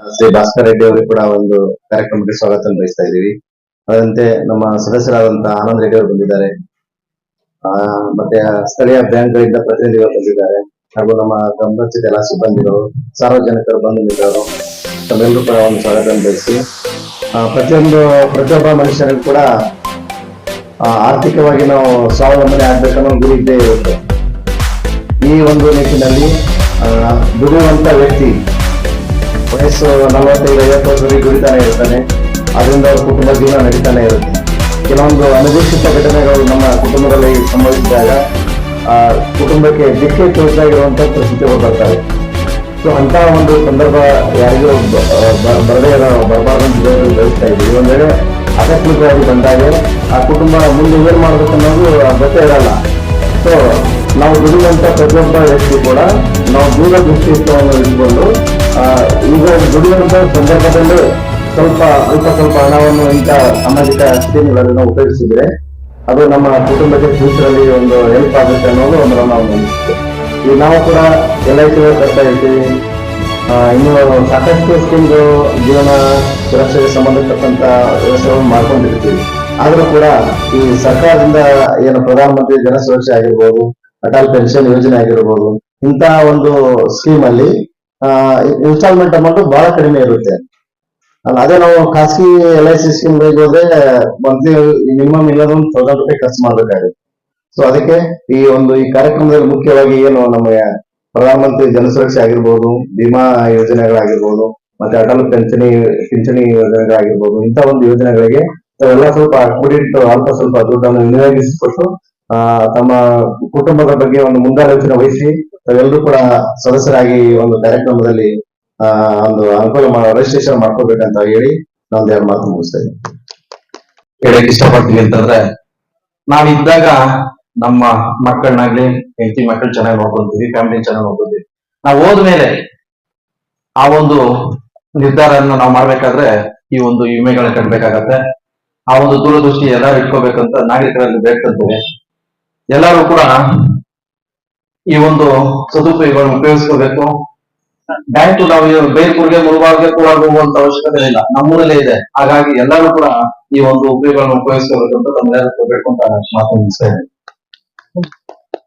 ಶ್ರೀ ಭಾಸ್ಕರ್ ರೆಡ್ಡಿ ಅವರು ಕೂಡ ಒಂದು ಕಾರ್ಯಕ್ರಮಕ್ಕೆ ಸ್ವಾಗತ ಬಯಸ್ತಾ ಇದ್ದೀವಿ. ಅದರಂತೆ ನಮ್ಮ ಸದಸ್ಯರಾದಂತಹ ಆನಂದ್ ರೆಡ್ಡಿ ಅವರು ಬಂದಿದ್ದಾರೆ. ಆ, ಮತ್ತೆ ಸ್ಥಳೀಯ ಬ್ಯಾಂಕ್ಗಳಿಂದ ಪ್ರತಿನಿಧಿಗಳು ಬಂದಿದ್ದಾರೆ. ಹಾಗೂ ನಮ್ಮ ಗಮನಿಸಿದ ಎಲ್ಲ ಸಿಬ್ಬಂದಿಗಳು ಸಾರ್ವಜನಿಕರು ಬಂದು ಮಿತ್ರರು ತಮ್ಮೆಲ್ಲರೂ ಕೂಡ ಒಂದು ಸ್ವಾಗತ ಬಯಸಿ ಪ್ರತಿಯೊಂದು ಪ್ರತಿಯೊಬ್ಬ ಮನುಷ್ಯರಿಗೂ ಕೂಡ ಆರ್ಥಿಕವಾಗಿ ನಾವು ಸ್ವಾವಲಂಬನೆ ಆಗ್ಬೇಕನ್ನೋ ಗುರಿ ಇದ್ದೇ ಇರುತ್ತೆ. ಈ ಒಂದು ನಿಟ್ಟಿನಲ್ಲಿ ದುಡಿಯುವಂತ ವ್ಯಕ್ತಿ ವಯಸ್ಸು ನಲವತ್ತೈದು ಐವತ್ತು ವರ್ಷದಲ್ಲಿ ದುಡಿತಾನೆ ಇರ್ತಾನೆ. ಅದರಿಂದ ಅವ್ರ ಕುಟುಂಬ ಜೀವನ ನಡೀತಾನೆ ಇರುತ್ತೆ. ಕೆಲವೊಂದು ಅನಿರೀಕ್ಷಿತ ಘಟನೆಗಳು ನಮ್ಮ ಕುಟುಂಬದಲ್ಲಿ ಸಂಭವಿಸಿದಾಗ, ಆ, ಕುಟುಂಬಕ್ಕೆ ದಿಕ್ಕೆ ತೋರಿಸಾಗಿರುವಂತ ಪರಿಸ್ಥಿತಿಗಳು ಬರ್ತವೆ ಸೊ ಅಂತ ಒಂದು ಸಂದರ್ಭ ಯಾರಿಗೂ ಬರದೇ ಬರಬಾರ್ದು ಬಯಸ್ತಾ ಇದ್ದೀವಿ. ಒಂದ್ ವೇಳೆ ಆಕಸ್ಮಿಕವಾಗಿ ಬಂದಾಗ ಆ ಕುಟುಂಬ ಮುಂದೆ ಏನ್ ಮಾಡ್ಬೇಕು ಅನ್ನೋದು ಗೊತ್ತೇ ಇರಲ್ಲ. ಸೊ ನಾವು ದುಡಿಯುವಂತ ಪ್ರತಿಯೊಬ್ಬ ವ್ಯಕ್ತಿ ಕೂಡ, ನಾವು ದೂರದೃಷ್ಟಿತ್ವವನ್ನು ಇಟ್ಕೊಂಡು ಈಗ ದುಡಿಯುವಂತ ಸಂದರ್ಭದಲ್ಲಿ ಸ್ವಲ್ಪ ಅಲ್ಪ ಸ್ವಲ್ಪ ಹಣವನ್ನು ಇಂಥ ಸಾಮಾಜಿಕ ಸ್ಕೀಮ್ಗಳನ್ನು ಉಪಯೋಗಿಸಿದ್ರೆ ಅದು ನಮ್ಮ ಕುಟುಂಬಕ್ಕೆ ಫ್ಯೂಚರಲ್ಲಿ ಒಂದು ಹೆಲ್ಪ್ ಆಗುತ್ತೆ ಅನ್ನೋದು ಒಂದು ನಾವು ನಂಬಿಕೆ. ಈಗ ನಾವು ಕೂಡ ಎಲ್ ಐ ಸಿ ಕಟ್ತಾ ಇರ್ತೀವಿ ಇನ್ನು ಸಾಕಷ್ಟು ಸ್ಕೀಮ್ಗಳು ಜೀವನ ಸುರಕ್ಷೆಗೆ ಸಂಬಂಧಪಟ್ಟಂತ ವ್ಯವಸ್ಥೆಗಳನ್ನು ಮಾಡ್ಕೊಂಡಿರ್ತೀವಿ ಆದರೂ ಕೂಡ ಈ ಸರ್ಕಾರದಿಂದ ಏನು ಪ್ರಧಾನಮಂತ್ರಿ ಜನ ಸುರಕ್ಷೆ ಆಗಿರ್ಬೋದು, ಅಟಲ್ ಪೆನ್ಷನ್ ಯೋಜನೆ ಆಗಿರ್ಬೋದು ಇಂತಹ ಒಂದು ಸ್ಕೀಮ್ ಅಲ್ಲಿ ಇನ್ಸ್ಟಾಲ್ಮೆಂಟ್ ಅಮೌಂಟ್ ಬಹಳ ಕಡಿಮೆ ಇರುತ್ತೆ. ಅದೇ ನಾವು ಖಾಸಗಿ ಎಲ್ ಐ ಸಿ ಸ್ಕೀಮ್ ಹೋದ್ರೆ ಮಂತ್ಲಿ ಮಿನಿಮಮ್ ಇಲ್ಲದ ಒಂದು ತೌಸಂಡ್ ರೂಪಾಯಿ ಖರ್ಚು ಮಾಡ್ಬೇಕಾಗುತ್ತೆ. ಸೊ ಅದಕ್ಕೆ ಈ ಒಂದು ಈ ಕಾರ್ಯಕ್ರಮದಲ್ಲಿ ಮುಖ್ಯವಾಗಿ ಏನು ನಮ್ಮ ಪ್ರಧಾನಮಂತ್ರಿ ಜನಸುರಕ್ಷೆ ಆಗಿರ್ಬೋದು, ವಿಮಾ ಯೋಜನೆಗಳಾಗಿರ್ಬೋದು, ಮತ್ತೆ ಅಟಲ್ ಪಿಂಚಣಿ ಪಿಂಚಣಿ ಯೋಜನೆಗಳಾಗಿರ್ಬೋದು ಇಂತ ಒಂದು ಯೋಜನೆಗಳಿಗೆ ತಾವೆಲ್ಲ ಸ್ವಲ್ಪ ಕೂಡಿಟ್ಟು ಅಲ್ಪ ಸ್ವಲ್ಪ ದುಡ್ಡನ್ನು ವಿನಿಯೋಗಿಸಿಕೊಟ್ಟು ತಮ್ಮ ಕುಟುಂಬದ ಬಗ್ಗೆ ಒಂದು ಮುಂದಾಲೋಚನೆ ವಹಿಸಿ ತಾವೆಲ್ಲರೂ ಕೂಡ ಸದಸ್ಯರಾಗಿ ಒಂದು ಕಾರ್ಯಕ್ರಮದಲ್ಲಿ ಒಂದು ಅನುಕೂಲ ರಿಜಿಸ್ಟ್ರೇಷನ್ ಮಾಡ್ಕೋಬೇಕಂತ ಹೇಳಿ ನಾನು ಎರಡು ಮಾತು ಮುಗಿಸ್ತೇನೆ ಹೇಳಕ್ ಇಷ್ಟಪಡ್ತೀವಿ ಅಂತಂದ್ರೆ ನಾವಿದ್ದಾಗ ನಮ್ಮ ಮಕ್ಕಳನ್ನಾಗ್ಲಿ, ಹೆಂಡತಿ ಮಕ್ಕಳು ಚೆನ್ನಾಗಿ ನೋಡ್ಕೊಂತೀವಿ ಫ್ಯಾಮಿಲಿ ಚೆನ್ನಾಗಿ ನೋಡ್ಕೊಂತೀವಿ ನಾವು ಹೋದ್ಮೇಲೆ ಆ ಒಂದು ನಿರ್ಧಾರವನ್ನು ನಾವು ಮಾಡ್ಬೇಕಾದ್ರೆ ಈ ಒಂದು ವಿಮೆಗಳನ್ನ ಕಟ್ಟಬೇಕಾಗತ್ತೆ ಆ ಒಂದು ದೂರದೃಷ್ಟಿ ಎಲ್ಲರೂ ಇಟ್ಕೋಬೇಕಂತ ನಾಗರಿಕರಲ್ಲಿ ಬೇಕಂತೇವೆ ಎಲ್ಲರೂ ಕೂಡ ಈ ಒಂದು ಸದುಪಯೋಗಗಳನ್ನು ಉಪಯೋಗಿಸ್ಕೋಬೇಕು ಬ್ಯಾಂಕ್ ನಾವು ಬೇರ್ಪುರ್ಗೆ ಮುಳುಬಾರ್ಗೆ ಕೂಡ ಹೋಗುವಂತ ಅವಶ್ಯಕತೆ ಇಲ್ಲ. ನಮ್ಮೂರಲ್ಲೇ ಇದೆ. ಹಾಗಾಗಿ ಎಲ್ಲರೂ ಕೂಡ ಈ ಒಂದು ಉಪಯೋಗಗಳನ್ನು ಉಪಯೋಗಿಸ್ಕೋಬೇಕು ಅಂತ ತಮ್ಮೆಲ್ಲರೂ ಅಂತ ಮಾತು ಮುಗಿಸ್ತಾ ಇದ್ದೀನಿ